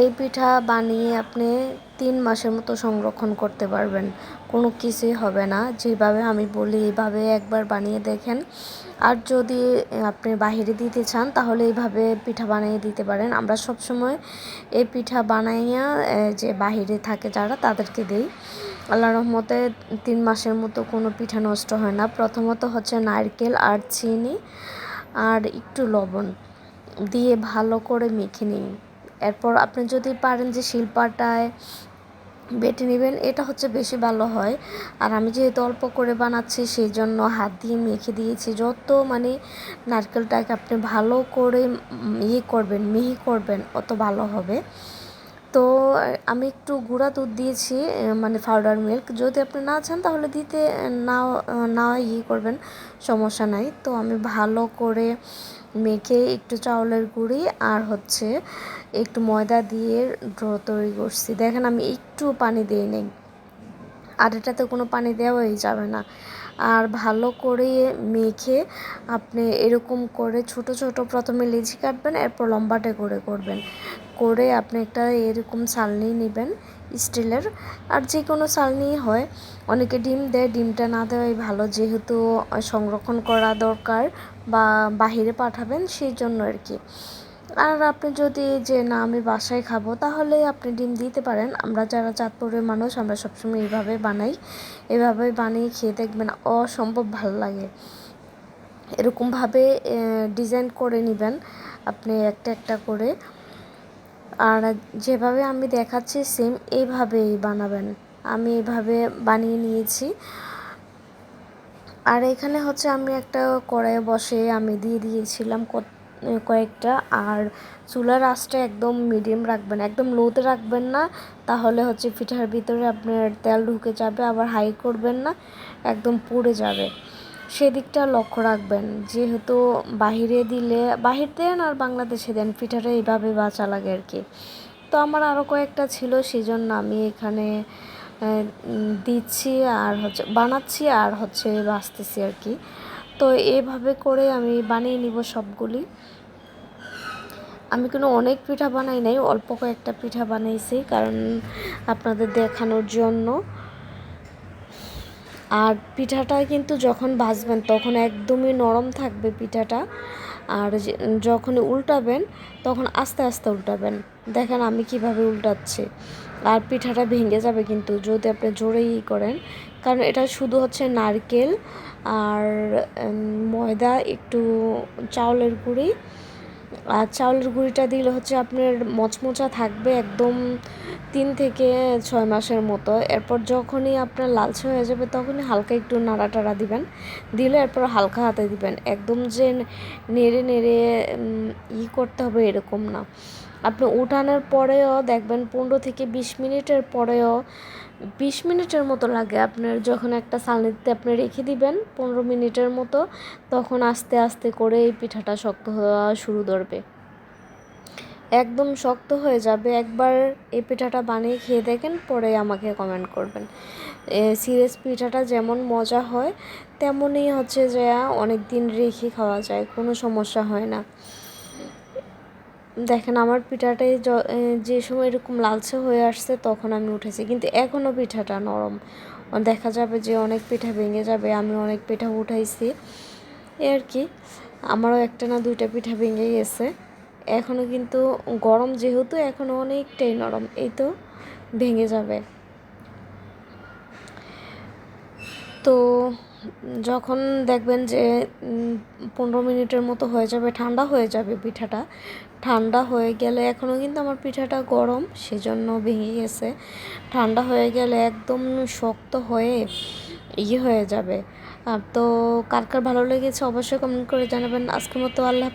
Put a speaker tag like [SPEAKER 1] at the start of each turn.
[SPEAKER 1] এই পিঠা বানিয়ে আপনি তিন মাসের মতো সংরক্ষণ করতে পারবেন। কোনো কিছুই হবে না। যেভাবে আমি বলি, এইভাবে একবার বানিয়ে দেখেন। আর যদি আপনি বাহিরে দিতে চান, তাহলে এইভাবে পিঠা বানিয়ে দিতে পারেন। আমরা সব সময় এই পিঠা বানাইয়া যে বাহিরে থাকে যারা, তাদেরকে দিই। আল্লাহ রহমতে তিন মাসের মতো কোনো পিঠা নষ্ট হয় না। প্রথমত হচ্ছে নারকেল আর চিনি আর একটু লবণ দিয়ে ভালো করে মেখে নিন। এরপর আপনি যদি পারেন যে শিল্পাটায় বেটে নেবেন, এটা হচ্ছে বেশি ভালো হয়। আর আমি যেহেতু অল্প করে বানাচ্ছি সেই জন্য হাত দিয়ে মেখে দিয়েছি। যত মানে নারকেলটাকে আপনি ভালো করে ইয়ে করবেন, মিহি করবেন, অত ভালো হবে। তো আমি একটু গুঁড়া দুধ দিয়েছি মানে পাউডার মিল্ক যদি আপনি না চান, তাহলে দিতে না না ইয়ে করবেন, সমস্যা নাই। তো আমি ভালো করে মেখে একটু চাউলের গুঁড়ি আর হচ্ছে একটু ময়দা দিয়ে ড্র তৈরি করছি। দেখেন আমি একটু পানি দিয়ে নেই। আর এটাতে কোনো পানি দেওয়াই যাবে না। আর ভালো করে মেখে আপনি এরকম করে ছোট ছোট প্রথমে লেচি কাটবেন, এরপর লম্বাটে করে করবেন। করে আপনি একটা এরকম চালনি নেবেন স্টিলের। আর যে কোনো চালনি হয়। অনেকে ডিম দেয়, ডিমটা না দেওয়াই ভালো। যেহেতু সংরক্ষণ করা দরকার বা বাহিরে পাঠাবেন সেই জন্য আর কি। আর আপনি যদি যে, না, আমি বাসায় খাব, তাহলে আপনি ডিম দিতে পারেন। আমরা যারা চাঁদপুরের মানুষ, আমরা সবসময় এইভাবে বানাই। এভাবে বানিয়ে খেয়ে দেখবেন অসম্ভব ভালো লাগে। এরকমভাবে ডিজাইন করে নেবেন। আপনি একটা একটা করে। আর যেভাবে আমি দেখাচ্ছি সেম এইভাবেই বানাবেন। আমি এইভাবে বানিয়ে নিয়েছি। আর এখানে হচ্ছে আমি একটা কড়াইয়ে বসে আমি দিয়ে দিয়েছিলাম কয়েকটা। আর চুলার আঁচটা একদম মিডিয়াম রাখবেন, একদম লোতে রাখবেন না। তাহলে হচ্ছে পিঠার ভিতরে আপনার তেল ঢুকে যাবে, আবার হাই করবেন না, একদম পুড়ে যাবে। সেদিকটা লক্ষ্য রাখবেন, যেহেতু বাহিরে দিলে, বাহির দেন আর বাংলাদেশে দেন, পিঠাটা এইভাবে বাঁচা লাগে আর কি। তো আমার আরও কয়েকটা ছিল সেই জন্য আমি এখানে দিচ্ছি আর হচ্ছে, বানাচ্ছি আর হচ্ছে বাঁচতেছি আর কি। তো এভাবে করে আমি বানিয়ে নিব সবগুলি। আমি কোনো অনেক পিঠা বানাই নাই, অল্প কয়েকটা পিঠা বানাইছি, কারণ আপনাদের দেখানোর জন্য। আর পিঠাটা কিন্তু যখন ভাজবেন তখন একদমই নরম থাকবে পিঠাটা। আর যখন উল্টাবেন তখন আস্তে আস্তে উল্টাবেন। দেখেন আমি কীভাবে উল্টাচ্ছি। আর পিঠাটা ভেঙে যাবে কিন্তু যদি আপনি জোরেই করেন। কারণ এটা শুধু হচ্ছে নারকেল আর ময়দা, একটু চাউলের গুঁড়ি আর চাউলের গুঁড়িটা দিলে হচ্ছে আপনার মচমচা থাকবে একদম তিন থেকে ছয় মাসের মতো। এরপর যখনই আপনার লালচে হয়ে যাবে তখনই হালকা একটু নাড়া টাড়া দিবেন। দিলে এরপর হালকা হাতে দিবেন। একদম যে নেড়ে নেড়ে ই করতে হবে এরকম না। আপনি উঠানোর পরেও দেখবেন পনেরো থেকে বিশ মিনিটের পরেও বিশ মিনিটের মতো লাগে। আপনার যখন একটা সালনিতে আপনি রেখে দিবেন পনেরো মিনিটের মতো, তখন আস্তে আস্তে করে এই পিঠাটা শক্ত হওয়া শুরু ধরবে। একদম শক্ত হয়ে যাবে। একবার এই পিঠাটা বানিয়ে খেয়ে দেখেন, পরে আমাকে কমেন্ট করবেন। সিরিয়াস পিঠাটা যেমন মজা হয়, তেমনই হচ্ছে যে অনেক দিন রেখে খাওয়া যায়, কোনো সমস্যা হয় না। দেখেন আমার পিঠাটাই যে সময় এরকম লালচে হয়ে আসছে তখন আমি উঠেছি। কিন্তু এখনও পিঠাটা নরম। দেখা যাবে যে অনেক পিঠা ভেঙে যাবে, আমি অনেক পিঠা উঠাইছি। এ আর কি, আমারও একটা না দুইটা পিঠা ভেঙে গেছে। এখনও কিন্তু গরম যেহেতু এখনও অনেকটাই নরম। এই তো ভেঙে যাবে। তো যখন দেখবেন যে পনেরো মিনিটের মতো হয়ে যাবে, ঠান্ডা হয়ে যাবে পিঠাটা। ঠান্ডা হয়ে গেলে এখনও কিন্তু আমার পিঠাটা গরম, সেজন্য ভেঙে গেছে। ঠান্ডা হয়ে গেলে একদম শক্ত হয়ে ইয়ে হয়ে যাবে। তো কার কার ভালো লেগেছে অবশ্যই কমেন্ট করে জানাবেন। আজকের মতো আল্লাহ